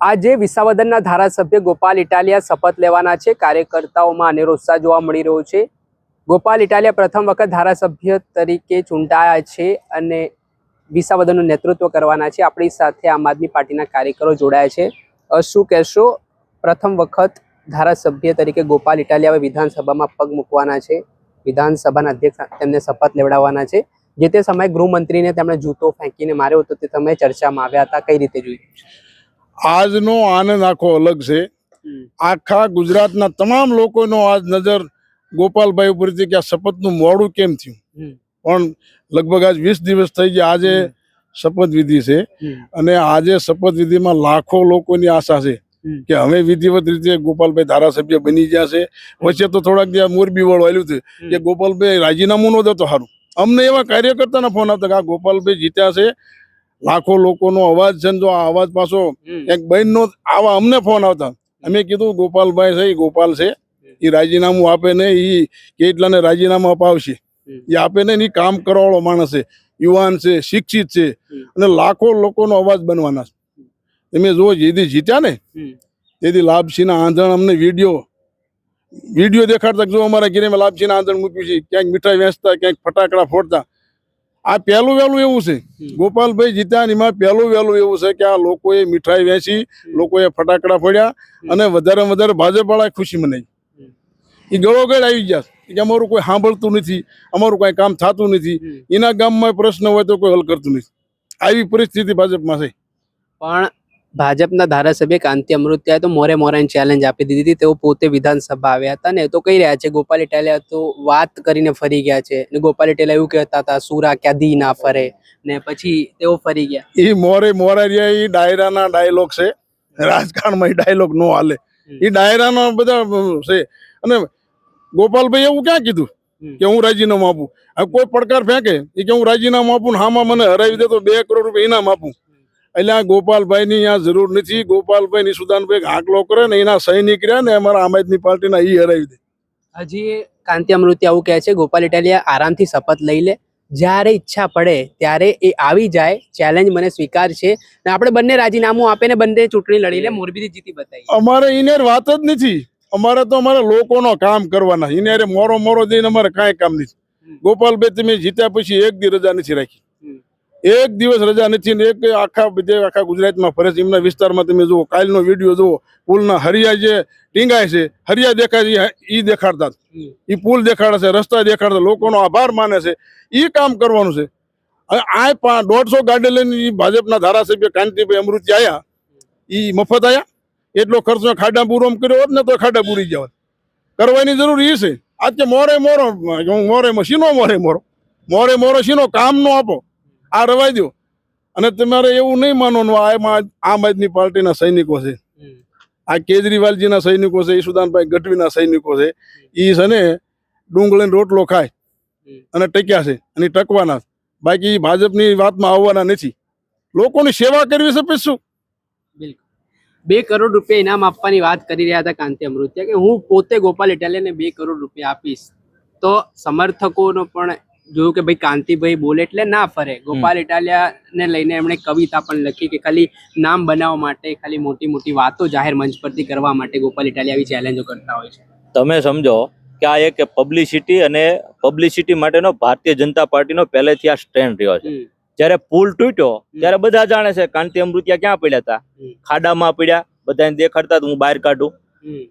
આજે વિસાવદનના ધારાસભ્ય ગોપાલ ઇટાલિયા શપથ લેવાના છે. કાર્યકર્તાઓમાં અનેરો ઉત્સાહ જોવા મળી રહ્યો છે. ગોપાલ ઇટાલિયા પ્રથમ વખત ધારાસભ્ય તરીકે ચૂંટાયા છે અને વિસાવદનનું નેતૃત્વ કરવાના છે. આપણી સાથે આમ આદમી પાર્ટીના કાર્યકરો જોડાયા છે. શું કહેશો? પ્રથમ વખત ધારાસભ્ય તરીકે ગોપાલ ઇટાલિયા વિધાનસભામાં પગ મૂકવાના છે. વિધાનસભાના અધ્યક્ષ તેમને શપથ લેવડાવવાના છે. જે તે સમયે ગૃહમંત્રીને તેમણે જૂતો ફેંકીને માર્યો હતો. તે સમયે ચર્ચામાં આવ્યા હતા. કઈ રીતે જોયું? આજનો આનંદ આખો અલગ છે. આખા ગુજરાતના તમામ લોકોનો આજ નજર ગોપાલભાઈ ઉપર છે કે આ શપથનું મોડું કેમ થયું? પણ લગભગ આજ વીસ દિવસ થઈ ગયા આજે શપથ શપથવિધિ છે. અને આજે શપથવિધિમાં લાખો લોકોની આશા છે કે હવે વિધિવત રીતે ગોપાલભાઈ ધારાસભ્ય બની ગયા છે. વચ્ચે તો થોડાક જ્યાં મોરબી વાળું આવ્યું હતું કે ગોપાલભાઈ રાજીનામું નહોતો દેતો સારું અમને એવા કાર્યકર્તાના ફોન આવતા કે આ ગોપાલભાઈ જીત્યા છે લાખો લોકોનો અવાજ છે જો આ અવાજ પાછો એક બહેનનો આવા અમને ફોન આવતા. અમે કીધું ગોપાલભાઈ છે એ ગોપાલ છે. એ રાજીનામું આપે ને એ કેટલાને રાજીનામું અપાવશે. એ આપે ને એ કામ કરવાવાળો માણસ છે. યુવાન છે શિક્ષિત છે. અને લાખો લોકોનો અવાજ બનવાના છે. તમે જો જેથી જીત્યા ને. તેથી લાભસિંહના આંધણ અમને વીડિયો વીડિયો દેખાડતા જો અમારા ઘરે મેં લાભસિંહના આંધણ મૂક્યું છે. ક્યાંક મીઠાઈ વેચતા ક્યાંક ફટાકડા ફોડતા. આ પહેલું વહેલું એવું છે. ગોપાલભાઈ જીત્યા એમાં પહેલું વહેલું એવું છે કે આ લોકોએ મીઠાઈ વેચી લોકોએ ફટાકડા ફોડ્યા અને વધારે વધારે ભાજપવાળા ખુશી મનાઈ એ ગળોગળ આવી ગયા કે અમારું કોઈ સાંભળતું નથી અમારું કાંઈ કામ થતું નથી. એના ગામમાં પ્રશ્ન હોય તો કોઈ હલ કરતું નથી. આવી પરિસ્થિતિ ભાજપમાં છે. પણ ભાજપના ધારાસભ્ય કાંતિ અમૃત્યાએ તો મોરે મોરેની ચેલેન્જ આપી દીધી હતી. તેઓ પોતે વિધાનસભા આવ્યા હતા ને તો કહી રહ્યા છે ગોપાલ ઇટાલિયા તો વાત કરીને ફરી ગયા છે. ને ગોપાલ ઇટાલિયા એવું કહેતા હતા સુરા ક્યાં દી ના ફરે. ને પછી તેઓ ફરી ગયા. એ મોરે મોરારિયા એ ડાયરાના ડાયલોગ છે. રાજકારણમાં એ ડાયલોગ નો હાલે. એ ડાયરાનો બધા છે. અને ગોપાલભાઈ એવું ક્યાં કીધું? કે હું રાજીનામું આપું. કોઈ પડકાર ફેંકે? એ કે હું રાજીનામું આપું હામાં મને હરાવી દે તો બે કરોડ રૂપિયા ઇનામ આપું. એટલે ગોપાલભાઈની અહીંયા જરૂર નથી. ગોપાલભાઈ નિશુદાનભાઈ આંકલો કરે ને એના સૈનિક રહ્યા ને અમારા આમ આદમી પાર્ટીના ઈ હરાવી દે. હજી કાંતિ અમૃત્યા આવું કહે છે ગોપાલ ઇટાલિયા આરામથી શપથ લઈ લે. જ્યારે ઈચ્છા પડે ત્યારે એ આવી જાય. ચેલેન્જ મને સ્વીકાર છે ને આપણે બંને રાજીનામું આપે ને બંને ચૂંટણી લડી લે મોરબીથી જીતી બતાવી. અમારે ઇનેર વાત જ નથી. અમારે તો અમારે લોકોનો કામ કરવાના. એને મોરો મોરો જઈને અમારે કાંઈ કામ નથી. ગોપાલભાઈ તમે જીત્યા પછી એક દી રજા નથી રાખી. એક દિવસ રજા નથી ને એક આખા બધે આખા ગુજરાતમાં ફરે છે. એમના વિસ્તારમાં તમે જુઓ, કાલનો વીડિયો જુઓ, પુલના હરિયા જે ટીંગાય છે, હરિયા દેખાય છે એ દેખાડતા. એ પુલ દેખાડે છે, રસ્તા દેખાડતા લોકોનો આભાર માને છે. એ કામ કરવાનું છે. આ દોઢસો ગાડી લઈને એ ભાજપના ધારાસભ્ય કાંતિભાઈ અમૃતિ આવ્યા એ મફત આવ્યા એટલો ખર્ચો ખાડા પૂરો કર્યો હોત ને તો ખાડા પૂરી ગયા કરવાની જરૂર એ છે. આજ કે મોરે મોરો મોરે મશીનો શીનો મોરે મોરો. મોરે મોરો, શીનો કામ નો આપો. આ રવાઈ દો અને તમારે એવું નહીં માનવાનું, આ આમ આદમી પાર્ટીના સૈનિકો છે. આ કેજરીવાલજીના સૈનિકો છે ઈશુદાનભાઈ ગઢવીના સૈનિકો છે. એ છે ને ડુંગળીને રોટલો ખાય અને ટક્યા છે અને ટકવાના બાકી ભાજપની વાતમાં આવવાના નથી. લોકોની સેવા કરવી છે પછી શું? બે કરોડ રૂપિયા ઇનામ આપવાની વાત કરી રહ્યા હતા કાંતિ અમૃત્યા કે હું પોતે ગોપાલ ઇટાલિયાને બે કરોડ રૂપિયા આપીશ. તો સમર્થકોનો પણ જોયું કે ભાઈ કાંતિભાઈ બોલે એટલે ના ફરે. ગોપાલ ઇટાલિયાને લઈને એમણે કવિતા પણ લખી કે ખાલી નામ બનાવવા માટે ખાલી મોટી મોટી વાતો જાહેર મંચ પરથી કરવા માટે ગોપાલ ઇટાલિયા આવી ચેલેન્જો કરતા હોય છે. તમે સમજો કે આ એક પબ્લિસિટી અને પબ્લિસિટી માટેનો ભારતીય જનતા પાર્ટીનો પહેલેથી આ સ્ટેન્ડ રહ્યો છે. જ્યારે પુલ તૂટ્યો ત્યારે બધા જાણે છે કાંતિ અમૃતિયા ક્યાં પડ્યા હતા? ખાડામાં પડ્યા બધાને દેખાડતા હું બહાર કાઢું.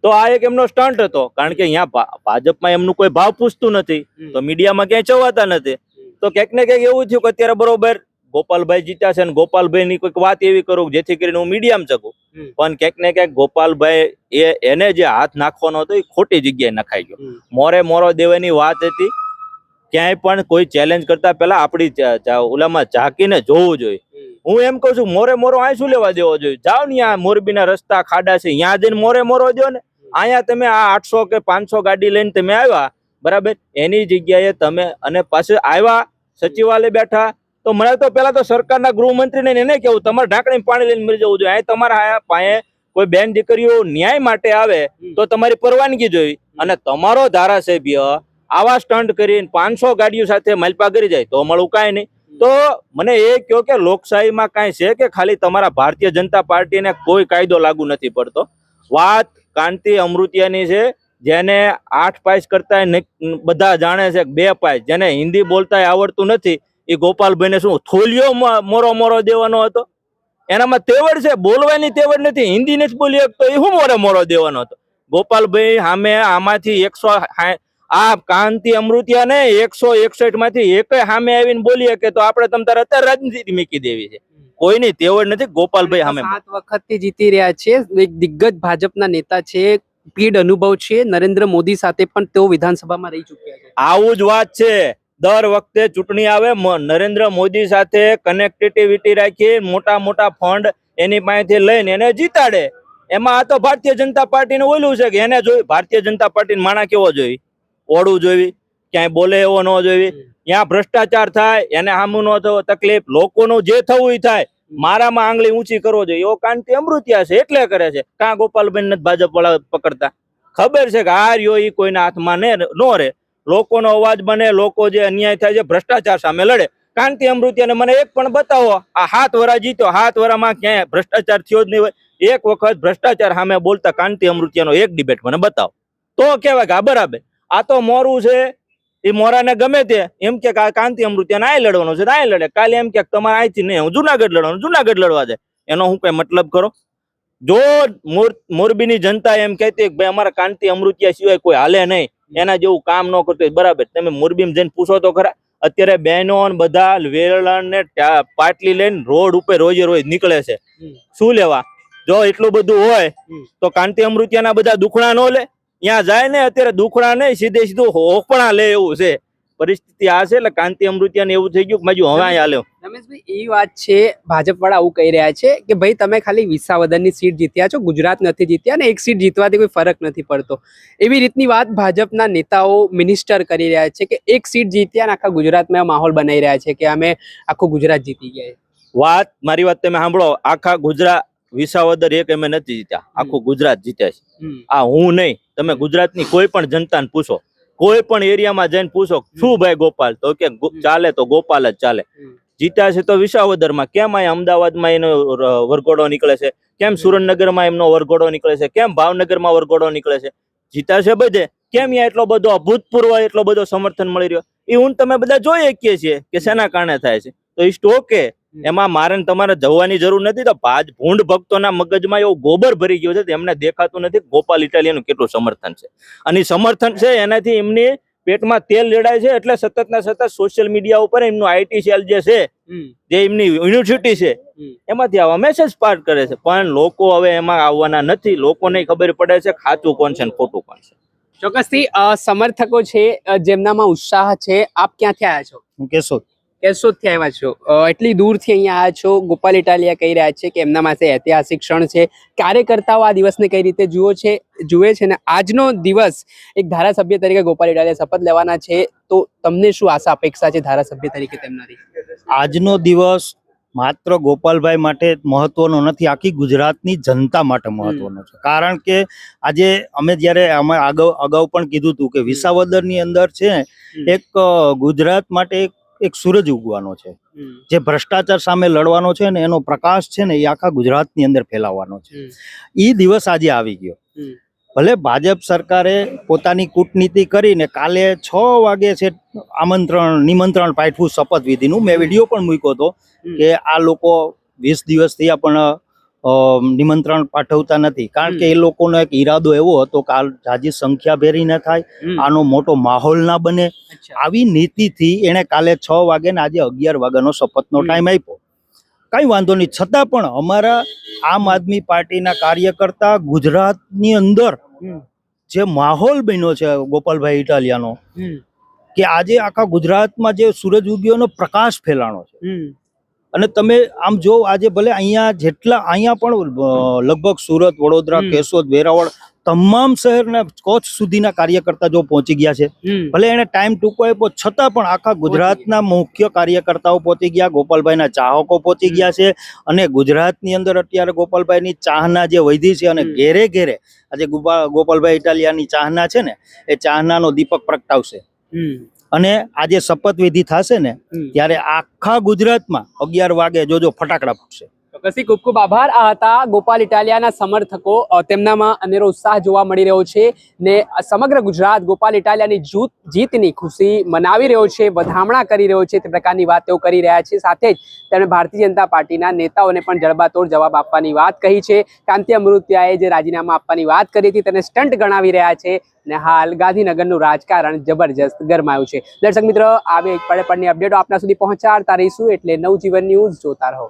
તો આ એક એમનો સ્ટન્ટ હતો. કારણ કે અહીંયા ભાજપમાં એમનું કોઈ ભાવ પૂછતું નથી. તો મીડિયામાં ક્યાંય ચવાતા નથી. તો ક્યાંક ને ક્યાંક એવું થયું કે અત્યારે બરોબર ગોપાલભાઈ જીત્યા છે અને ગોપાલભાઈ ની કોઈક વાત એવી કરું જેથી કરીને હું મીડિયામાં શકું. પણ ક્યાંક ને ક્યાંક ગોપાલભાઈ એ એને જે હાથ નાખવાનો હતો એ ખોટી જગ્યાએ નખાઈ ગયો. મોરે મોરો દેવાની વાત હતી. ક્યાંય પણ કોઈ ચેલેન્જ કરતા પહેલા આપણી ઓલામાં ઝાંકીને જોવું જોઈએ. હું એમ કહું છું મોરે મોરો અહીં શું લેવા દેવો જોઈએ? જાઓ ને આ મોરબીના રસ્તા ખાડા છે ત્યાં જઈને મોરે મોરો દો ને. અહીંયા તમે આ આઠસો કે પાંચસો ગાડી લઈને તમે આવ્યા બરાબર? એની જગ્યાએ તમે અને પાછું આવ્યા સચિવાલય બેઠા. તો મને તો પેલા તો સરકારના ગૃહમંત્રીને એને કેવું તમારે ઢાંકણી પાણી લઈને મળી જવું જોઈએ. અહીં તમારા પાસે કોઈ બેન દીકરીઓ ન્યાય માટે આવે તો તમારી પરવાનગી જોઈ અને તમારો ધારાસભ્ય આવા સ્ટન્ટ કરીને પાંચસો ગાડીઓ સાથે મલપા કરી જાય તો મળું કાંઈ નહીં. તો મને એ કહો કે લોકશાહીમાં કાંઈ છે કે ખાલી તમારા ભારતીય જનતા પાર્ટીને કોઈ કાયદો લાગુ નથી પડતો? વાત કાંતિ અમૃતિયાની છે, જેને આઠ પાઇસ કરતા બધા જાણે છે બે પાઇસ, જેને હિન્દી બોલતા આવડતું નથી, એ ગોપાલભાઈને શું, થોલિયો મોરો મોરો દેવાનો હતો? એનામાં તેવડ છે, બોલવાની તેવડ નથી, હિન્દી નથી બોલી શકતો, એ શું મોરે મોરો દેવાનો હતો? ગોપાલભાઈ સામે આમાંથી એકસો આ કાંતિ અમૃતિયા ને એકસો એકસઠમાંથી એક સામે આવીને બોલીએ કે તો આપણે તમ તારે અત્યારે રાજનીતિ મૂકી દેવી છે. કોઈની તેવડ નથી ગોપાલભાઈ સામે. સાત વખતથી જીતી રહ્યા છે એક દિગ્ગજ ભાજપના નેતા છે પીડ અનુભવ છે નરેન્દ્ર મોદી સાથે પણ તેઓ વિધાનસભામાં રહી ચૂક્યા છે. આવું જ વાત છે. દર વખતે ચૂંટણી આવે નરેન્દ્ર મોદી સાથે કનેક્ટિવિટી રાખી મોટા મોટા ફંડ એની પાસેથી લઈને એને જીતાડે. એમાં આ તો ભારતીય જનતા પાર્ટીનું ઓલું છે કે એને જોઈ ભારતીય જનતા પાર્ટી માણા કેવો જોઈ? ઓળું જોઈ ક્યાંય બોલે એવો ન જોઈ ત્યાં ભ્રષ્ટાચાર થાય એને સામું ન થવો તકલીફ. લોકોનું જે થવું એ થાય. મારામાં આંગળી ઊંચી કરવો જોઈએ. એવો કાંતિ અમૃતિયા છે એટલે કરે છે. કાં ગોપાલભાઈ નથી ભાજપ વાળા પકડતા? ખબર છે કે આ રહ્યો એ કોઈના હાથમાં ને નો રે લોકોનો અવાજ બને લોકો જે અન્યાય થાય છે ભ્રષ્ટાચાર સામે લડે. કાંતિ અમૃતિયાને મને એક પણ બતાવો. આ હાથ વરા જીત્યો. હાથ વરામાં ક્યાંય ભ્રષ્ટાચાર થયો જ નહીં હોય. એક વખત ભ્રષ્ટાચાર સામે બોલતા કાંતિ અમૃતિયાનો એક ડિબેટ મને બતાવો. તો કહેવાય કે આ બરાબર. આ તો મોરું છે. એ મોરાને ગમે તે. એમ કે આ કાંતિ અમૃતિયાને આ લડવાનો છે આ લડે. કાલે એમ કે તમારે અહીંથી નહીં હું જુનાગઢ લડવાનું જુનાગઢ લડવા જાય. એનો હું કઈ મતલબ કરો? જો મોર- મોરબીની જનતા એમ કહેતી કે ભાઈ અમારા કાંતિ અમૃતિયા સિવાય કોઈ હાલે નહીં. એના જેવું કામ ન કરતું હોય, બરાબર તમે મોરબીમાં જઈને પૂછો તો ખરા. અત્યારે બહેનો બધા વેલણ ને પાટલી લઈને રોડ ઉપર રોજે રોજ નીકળે છે. શું લેવા? જો એટલું બધું હોય તો કાંતિ અમૃતિયાના બધા દુખણા નો લે. ત્યાં જાય ને અત્યારે દુખડા ને સીધે સીધું હોકપણા લે એવું છે. પરિસ્થિતિ આ છે એટલે કાંતિ અમૃતિયાને એવું થઈ ગયું મજુ હવે અહીંયા લ્યો રમેશભાઈ એ વાત છે ભાજપ વાળા આવું કહી રહ્યા છે કે ભાઈ તમે ખાલી વિસાવદરની સીટ જીત્યા છો ગુજરાત નથી જીત્યા ને એક સીટ જીતવાથી કોઈ ફરક નથી પડતો. એવી રીતની વાત ભાજપના નેતાઓ મિનિસ્ટર કરી રહ્યા છે કે એક સીટ જીત્યા ને આખા ગુજરાતમાં માહોલ બનાવી રહ્યા છે કે અમે આખું ગુજરાત જીતી ગયા વાત મારી વાત તમે સાંભળો આખા ગુજરાત વિસાવદર એક એમ નથી જીત્યા. આખું ગુજરાત જીત્યા છે. આ હું નહીં તમે ગુજરાતની કોઈ પણ જનતાને પૂછો. કોઈ પણ એરિયામાં જઈને પૂછો શું ભાઈ ગોપાલ તો કે ચાલે તો ગોપાલ જ ચાલે. જીત્યા છે તો વિસાવદરમાં કેમ અહીંયા અમદાવાદમાં એનો વરઘોડો નીકળે છે? કેમ સુરેન્દ્રનગરમાં એમનો વરઘોડો નીકળે છે? કેમ ભાવનગરમાં વરઘોડો નીકળે છે? જીત્યા છે બધે. કેમ અહીંયા એટલો બધો અભૂતપૂર્વ એટલો બધો સમર્થન મળી રહ્યો? એ હું તમે બધા જોઈ શકીએ છીએ કે શેના કારણે થાય છે? તો ઇસ્ટ ઓકે એમાં મારે તમારે જવાની જરૂર નથી તો ભાજ ભૂંડ ભક્તોના મગજમાં એવો ગોબર ભરી ગયો છે તેમને એમને દેખાતું નથી કે ગોપાલ ઇટાલિયાનું કેટલું સમર્થન છે. અને સમર્થન છે એનાથી એમની પેટમાં તેલ રેડાય છે એટલે સતત ના સતત સોશિયલ મીડિયા ઉપર એમનું આઈટી સેલ જે છે જે એમની યુનિવર્સિટી છે. એમાંથી આવા મેસેજ પાસ કરે છે. પણ લોકો હવે એમાં આવવાના નથી. લોકોને ખબર પડે છે ખાતું કોણ છે ખોટું કોણ છે. ચોક્કસથી સમર્થકો છે જેમનામાં ઉત્સાહ છે આપ ક્યાંથી આવ્યા છો? હું કેશોદ. કેશોદથી આવ્યા છો? એટલી દૂરથી અહીંયા આવ્યા છો? ગોપાલ ઇટાલિયા કહી રહ્યા છે કે એમના માટે ઐતિહાસિક ક્ષણ છે. કાર્યકર્તાઓ આ દિવસને કઈ રીતે જુઓ છે જુએ છે? ને આજનો દિવસ એક ધારાસભ્ય તરીકે ગોપાલ ઇટાલિયા શપથ લેવાના છે. તો તમને શું આશા અપેક્ષા છે ધારાસભ્ય તરીકે તેમનાથી? આજનો દિવસ માત્ર ગોપાલભાઈ માટે મહત્વનો નથી આખી ગુજરાતની જનતા માટે મહત્વનો છે. કારણ કે આજે અમે જ્યારે અમે અગાઉ અગાઉ પણ કીધું હતું કે વિસાવદરની અંદર છે એક ગુજરાત માટે એક એક સૂરજ ઉગવાનો છે. જે ભ્રષ્ટાચાર સામે લડવાનો છે ને એનો પ્રકાશ છે ને એ આખા ગુજરાતની અંદર ફેલાવવાનો છે. એ દિવસ આજે આવી ગયો. ભલે ભાજપ સરકારે પોતાની કૂટનીતિ કરીને કાલે છ વાગે છે આમંત્રણ નિમંત્રણ પાઠવું શપથવિધિનું મેં વીડિયો પણ મૂક્યો હતો કે આ લોકો વીસ દિવસ થયા પણ નિમંત્રણ પાઠવતા નથી. કારણ કે એ લોકોનો એક ઈરાદો એવો હતો કે આ જાજી સંખ્યા ભેરી ન થાય આનો મોટો માહોલ ના બને. આવી નીતિથી એણે કાલે છ વાગે ને આજે અગિયાર વાગ્યાનો શપથનો. ટાઈમ આપ્યો. કઈ વાંધો નહીં. છતાં પણ અમારા આમ આદમી પાર્ટીના કાર્યકર્તા ગુજરાતની અંદર જે માહોલ બન્યો છે ગોપાલભાઈ ઇટાલિયાનો કે આજે આખા ગુજરાતમાં જે સૂરજ ઉગ્યોનો પ્રકાશ ફેલાણો છે. અને તમે આમ જો આજે ભલે અહીંયા જેટલા અહીંયા પણ લગભગ સુરત વડોદરા કેશોદ વેરાવળ તમામ શહેરના કચ્છ સુધીના કાર્યકર્તા જો પહોંચી ગયા છે. ભલે એને ટાઈમ ટૂંકો આપ્યો છતાં પણ આખા ગુજરાતના મુખ્ય કાર્યકર્તાઓ પહોંચી ગયા. ગોપાલભાઈના ચાહકો પહોંચી ગયા છે અને ગુજરાતની અંદર અત્યારે ગોપાલભાઈની ચાહના જે વધી છે અને ઘેરે ઘેરે આજે ગોપા- ગોપાલભાઈ ઇટાલિયાની ચાહના છે ને એ ચાહનાનો દીપક પ્રગટાવશે. અને આજે શપથવિધિ થશે ને ત્યારે આખા ગુજરાતમાં અગિયાર વાગે જોજો ફટાકડા ફૂટશે. ચોક્કસથી ખૂબ ખૂબ આભાર. આ હતા ગોપાલ ઇટાલિયાના સમર્થકો. તેમનામાં અનેરો ઉત્સાહ જોવા મળી રહ્યો છે ને સમગ્ર ગુજરાત ગોપાલ ઇટાલિયાની જૂત જીતની ખુશી મનાવી રહ્યો છે, વધામણા કરી રહ્યો છે, તે પ્રકારની વાત તેઓ કરી રહ્યા છે. સાથે જ તેમણે ભારતીય જનતા પાર્ટીના નેતાઓને પણ જડબાતોડ જવાબ આપવાની વાત કહી છે. કાંતિ અમૃત્યાએ જે રાજીનામા આપવાની વાત કરી હતી તેને સ્ટન્ટ ગણાવી રહ્યા છે ને હાલ ગાંધીનગરનું રાજકારણ જબરજસ્ત ગરમાયું છે. દર્શક મિત્ર, આવી પડે પડની અપડેટો આપના સુધી પહોંચાડતા રહીશું. એટલે નવજીવન ન્યૂઝ જોતા રહો.